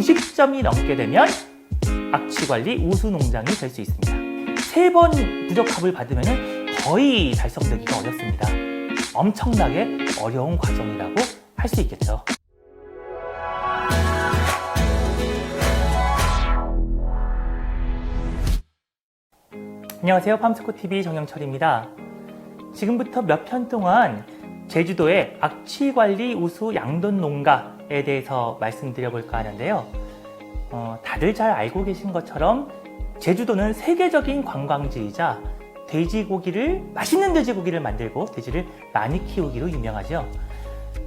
90점이 넘게 되면 악취 관리 우수 농장이 될 수 있습니다. 세 번 부적합을 받으면 거의 달성되기가 어렵습니다. 엄청나게 어려운 과정이라고 할 수 있겠죠. 안녕하세요. 팜스코TV 정영철입니다. 지금부터 몇 편 동안 제주도의 악취관리 우수 양돈 농가에 대해서 말씀드려 볼까 하는데요. 어, 다들 잘 알고 계신 것처럼 제주도는 세계적인 관광지이자 돼지고기를, 맛있는 돼지고기를 만들고 돼지를 많이 키우기로 유명하죠.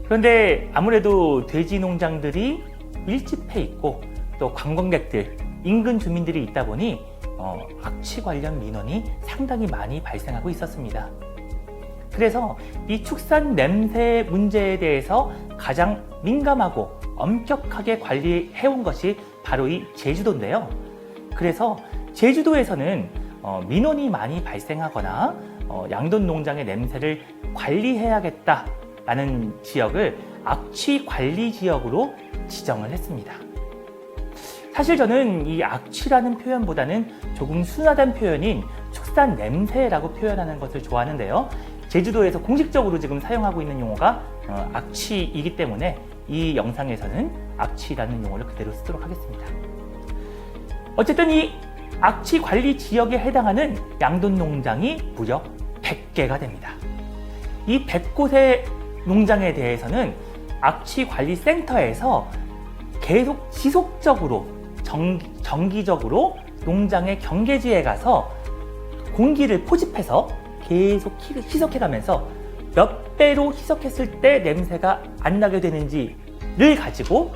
그런데 아무래도 돼지 농장들이 밀집해 있고 또 관광객들, 인근 주민들이 있다 보니 어, 악취 관련 민원이 상당히 많이 발생하고 있었습니다. 그래서 이 축산 냄새 문제에 대해서 가장 민감하고 엄격하게 관리해온 것이 바로 이 제주도인데요. 그래서 제주도에서는 어, 민원이 많이 발생하거나 어, 양돈 농장의 냄새를 관리해야겠다라는 지역을 악취 관리 지역으로 지정을 했습니다. 사실 저는 이 악취라는 표현보다는 조금 순화된 표현인 축산 냄새라고 표현하는 것을 좋아하는데요. 제주도에서 공식적으로 지금 사용하고 있는 용어가 어, 악취이기 때문에 이 영상에서는 악취라는 용어를 그대로 쓰도록 하겠습니다. 어쨌든 이 악취 관리 지역에 해당하는 양돈 농장이 무려 100개가 됩니다. 이 100곳의 농장에 대해서는 악취 관리 센터에서 계속 지속적으로 정기, 정기적으로 농장의 경계지에 가서 공기를 포집해서 계속 희- 희석해가면서 몇 배로 희석했을 때 냄새가 안 나게 되는지를 가지고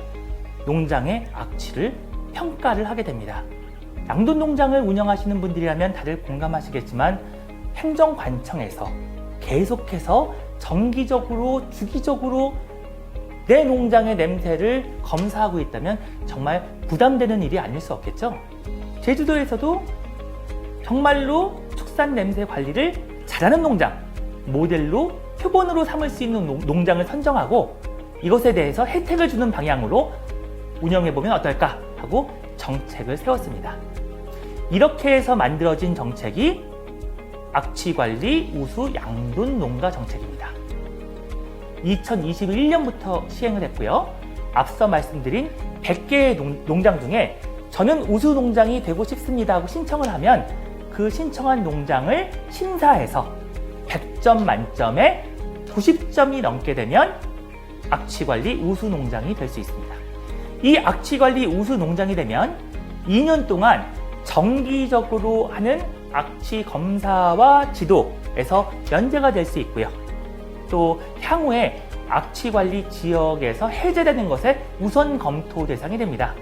농장의 악취를 평가를 하게 됩니다. 양돈 농장을 운영하시는 분들이라면 다들 공감하시겠지만 행정관청에서 계속해서 정기적으로 주기적으로 내 농장의 냄새를 검사하고 있다면 정말 부담되는 일이 아닐 수 없겠죠. 제주도에서도 정말로 축산 냄새 관리를 잘하는 농장, 모델로 표본으로 삼을 수 있는 농- 농장을 선정하고 이것에 대해서 혜택을 주는 방향으로 운영해보면 어떨까 하고 정책을 세웠습니다. 이렇게 해서 만들어진 정책이 악취관리 우수 양돈 농가 정책입니다. 2021년부터 시행을 했고요. 앞서 말씀드린 100개의 농, 장 중에 저는 우수 농장이 되고 싶습니다 하고 신청을 하면 그 신청한 농장을 심사해서 100점 만점에 90점이 넘게 되면 악취관리 우수 농장이 될 수 있습니다. 이 악취관리 우수 농장이 되면 2년 동안 정기적으로 하는 악취 검사와 지도에서 면제가 될 수 있고요. 또 향후에 악취 관리 지역에서 해제되는 것에 우선 검토 대상이 됩니다.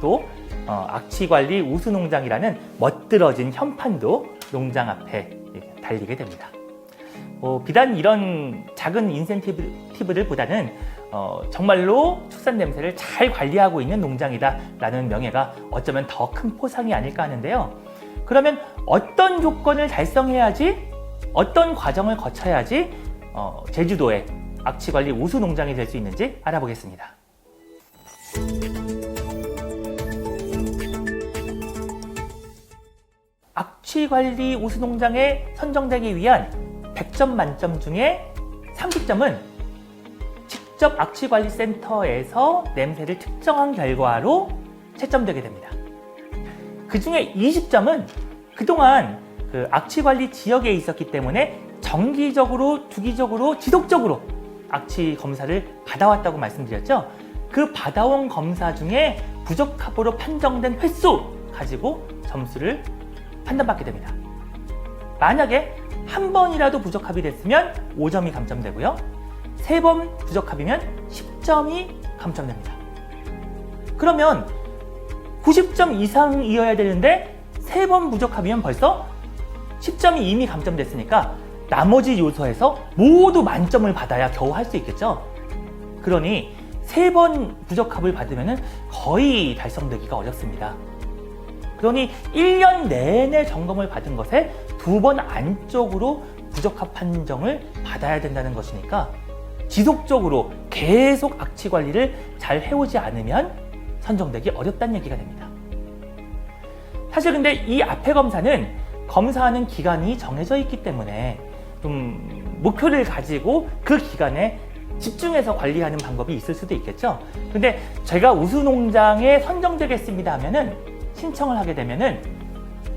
또 어, 악취 관리 우수 농장이라는 멋들어진 현판도 농장 앞에 달리게 됩니다. 어, 비단 이런 작은 인센티브들보다는 어, 정말로 축산 냄새를 잘 관리하고 있는 농장이다라는 명예가 어쩌면 더 큰 포상이 아닐까 하는데요. 그러면 어떤 조건을 달성해야지 어떤 과정을 거쳐야지 어, 제주도의 악취관리 우수 농장이 될 수 있는지 알아보겠습니다. 악취관리 우수 농장에 선정되기 위한 100점 만점 중에 30점은 직접 악취관리센터에서 냄새를 특정한 결과로 채점되게 됩니다. 그 중에 20점은 그동안 그 악취관리 지역에 있었기 때문에 정기적으로, 주기적으로, 지속적으로 악취 검사를 받아왔다고 말씀드렸죠. 그 받아온 검사 중에 부적합으로 판정된 횟수 가지고 점수를 판단받게 됩니다. 만약에 한 번이라도 부적합이 됐으면 5점이 감점되고요. 세 번 부적합이면 10점이 감점됩니다. 그러면 90점 이상이어야 되는데 세 번 부족하면 벌써 10점이 이미 감점됐으니까 나머지 요소에서 모두 만점을 받아야 겨우 할 수 있겠죠. 그러니 세 번 부적합을 받으면 거의 달성되기가 어렵습니다. 그러니 1년 내내 점검을 받은 것에 두 번 안쪽으로 부적합 판정을 받아야 된다는 것이니까 지속적으로 계속 악취 관리를 잘 해오지 않으면 선정되기 어렵다는 얘기가 됩니다. 사실 근데 이 앞에 검사는 검사하는 기간이 정해져 있기 때문에 좀 목표를 가지고 그 기간에 집중해서 관리하는 방법이 있을 수도 있겠죠. 근데 제가 우수농장에 선정되겠습니다 하면은 신청을 하게 되면은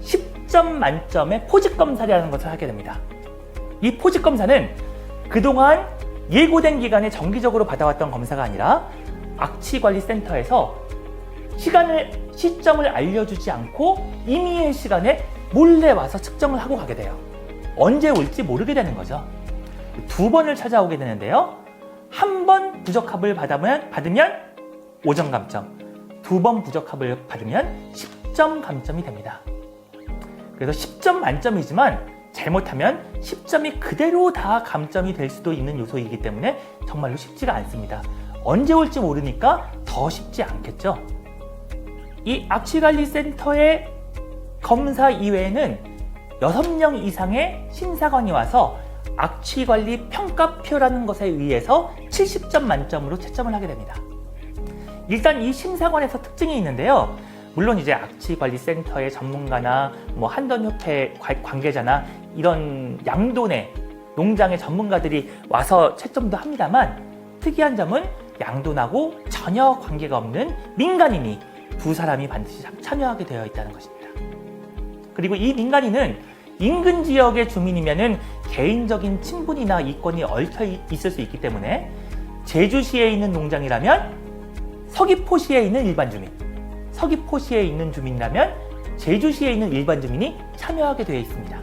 10점 만점의 포직 검사라는 것을 하게 됩니다. 이 포직 검사는 그동안 예고된 기간에 정기적으로 받아왔던 검사가 아니라 악취관리센터에서 시간을 시점을 알려주지 않고 임의의 시간에 몰래 와서 측정을 하고 가게 돼요. 언제 올지 모르게 되는 거죠. 두 번을 찾아오게 되는데요. 한 번 부적합을 받으면, 받으면 5점 감점, 두 번 부적합을 받으면 10점 감점이 됩니다. 그래서 10점 만점이지만 잘못하면 10점이 그대로 다 감점이 될 수도 있는 요소이기 때문에 정말로 쉽지가 않습니다. 언제 올지 모르니까 더 쉽지 않겠죠. 이 악취관리센터의 검사 이외에는 6명 이상의 심사관이 와서 악취관리 평가표라는 것에 의해서 70점 만점으로 채점을 하게 됩니다. 일단 이 심사관에서 특징이 있는데요. 물론 이제 악취관리센터의 전문가나 뭐 한던협회 관- 관계자나 이런 양돈의 농장의 전문가들이 와서 채점도 합니다만 특이한 점은 양돈하고 전혀 관계가 없는 민간인이 두 사람이 반드시 참- 참여하게 되어 있다는 것입니다. 그리고 이 민간인은 인근 지역의 주민이면은 개인적인 친분이나 이권이 얽혀 있- 있을 수 있기 때문에 제주시에 있는 농장이라면 서귀포시에 있는 일반 주민, 서귀포시에 있는 주민이라면 제주시에 있는 일반 주민이 참여하게 되어 있습니다.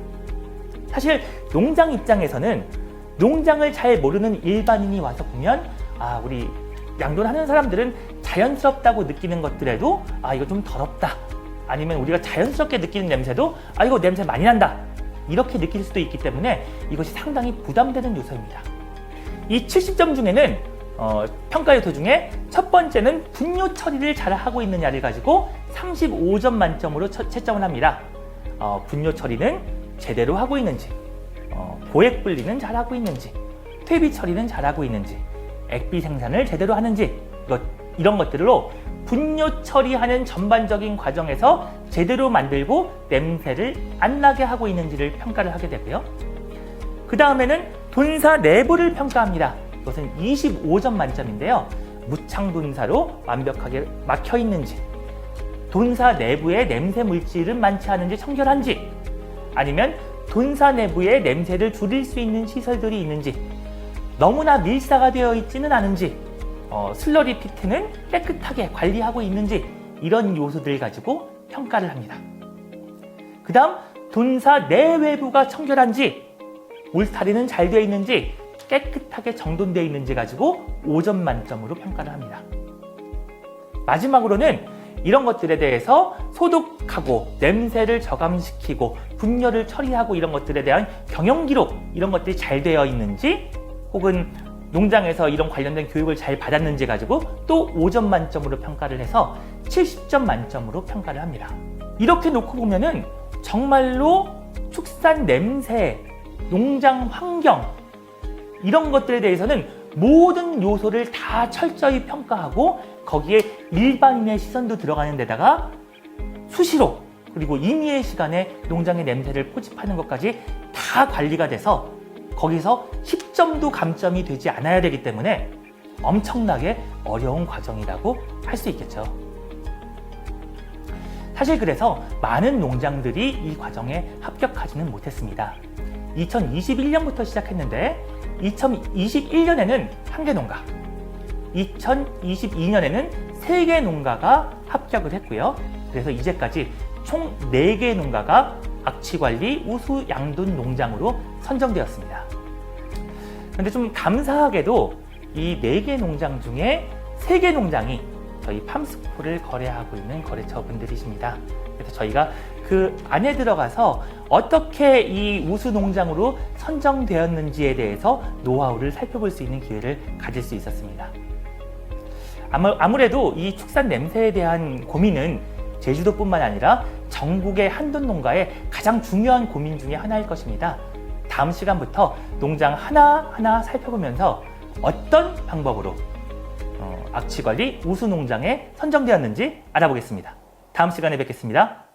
사실 농장 입장에서는 농장을 잘 모르는 일반인이 와서 보면 아 우리 양돈하는 사람들은 자연스럽다고 느끼는 것들에도 아 이거 좀 더럽다 아니면 우리가 자연스럽게 느끼는 냄새도 아 이거 냄새 많이 난다 이렇게 느낄 수도 있기 때문에 이것이 상당히 부담되는 요소입니다. 이 70점 중에는 어, 평가 요소 중에 첫 번째는 분뇨 처리를 잘 하고 있느냐를 가지고 35점 만점으로 처- 채점을 합니다. 어, 분뇨 처리는 제대로 하고 있는지, 어, 고액 분리는 잘 하고 있는지, 퇴비 처리는 잘 하고 있는지, 액비 생산을 제대로 하는지 이것, 이런 것들로 분뇨 처리하는 전반적인 과정에서 제대로 만들고 냄새를 안 나게 하고 있는지를 평가를 하게 되고요. 그 다음에는 돈사 내부를 평가합니다. 이것은 25점 만점인데요. 무창 돈사로 완벽하게 막혀 있는지, 돈사 내부에 냄새 물질은 많지 않은지 청결한지, 아니면 돈사 내부에 냄새를 줄일 수 있는 시설들이 있는지, 너무나 밀사가 되어 있지는 않은지, 어, 슬러리 피트는 깨끗하게 관리하고 있는지 이런 요소들 가지고 평가를 합니다. 그 다음 돈사 내외부가 청결한지 울타리는 잘 되어 있는지 깨끗하게 정돈되어 있는지 가지고 5점 만점으로 평가를 합니다. 마지막으로는 이런 것들에 대해서 소독하고 냄새를 저감시키고 분열을 처리하고 이런 것들에 대한 경영 기록 이런 것들이 잘 되어 있는지 혹은 농장에서 이런 관련된 교육을 잘 받았는지 가지고 또 5점 만점으로 평가를 해서 70점 만점으로 평가를 합니다. 이렇게 놓고 보면은 정말로 축산 냄새, 농장 환경 이런 것들에 대해서는 모든 요소를 다 철저히 평가하고 거기에 일반인의 시선도 들어가는 데다가 수시로 그리고 임의의 시간에 농장의 냄새를 포집하는 것까지 다 관리가 돼서 거기서 10점도 감점이 되지 않아야 되기 때문에 엄청나게 어려운 과정이라고 할 수 있겠죠. 사실 그래서 많은 농장들이 이 과정에 합격하지는 못했습니다. 2021년부터 시작했는데 2021년에는 한 개 농가, 2022년에는 세 개 농가가 합격을 했고요. 그래서 이제까지 총 네 개 농가가 악취관리 우수 양돈 농장으로 선정되었습니다. 근데 좀 감사하게도 이 네 개 농장 중에 세 개 농장이 저희 팜스코를 거래하고 있는 거래처 분들이십니다. 그래서 저희가 그 안에 들어가서 어떻게 이 우수 농장으로 선정되었는지에 대해서 노하우를 살펴볼 수 있는 기회를 가질 수 있었습니다. 아무, 아무래도 이 축산 냄새에 대한 고민은 제주도뿐만 아니라 전국의 한돈 농가의 가장 중요한 고민 중에 하나일 것입니다. 다음 시간부터 농장 하나하나 살펴보면서 어떤 방법으로 어, 악취관리 우수농장에 선정되었는지 알아보겠습니다. 다음 시간에 뵙겠습니다.